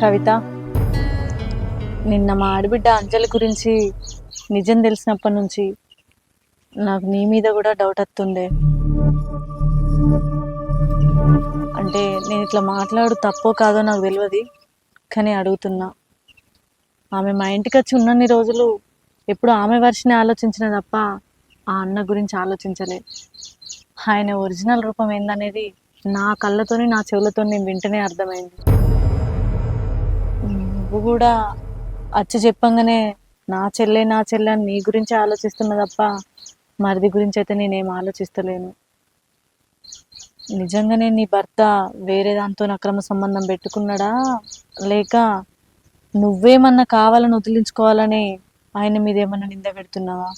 కవిత. నిన్న మా ఆడబిడ్డ అంజలి గురించి నిజం తెలిసినప్పటి నుంచి నాకు నీ మీద కూడా డౌట్ వస్తుండే. అంటే నేను ఇట్లా మాట్లాడు తప్పో కాదో నాకు తెలియదు కానీ అడుగుతున్నా. ఆమె మా ఇంటికి వచ్చి ఉన్నన్ని రోజులు ఎప్పుడు ఆమె వర్షనే ఆలోచించిన తప్ప ఆ అన్న గురించి ఆలోచించలే. ఆయన ఒరిజినల్ రూపం ఏందనేది నా కళ్ళతోని నా చెవులతో నేను వింటనే అర్థమైంది. నువ్వు కూడా అచ్చి చెప్పంగానే నా చెల్లె నా చెల్లె అని నీ గురించి ఆలోచిస్తున్నా తప్ప మరిది గురించి అయితే నేనేం ఆలోచిస్తలేను. నిజంగానే నీ భర్త వేరే దాంతో అక్రమ సంబంధం పెట్టుకున్నాడా? లేక నువ్వేమన్నా కావాలని వదిలించుకోవాలని ఆయన మీద ఏమన్నా నింద పెడుతున్నావా?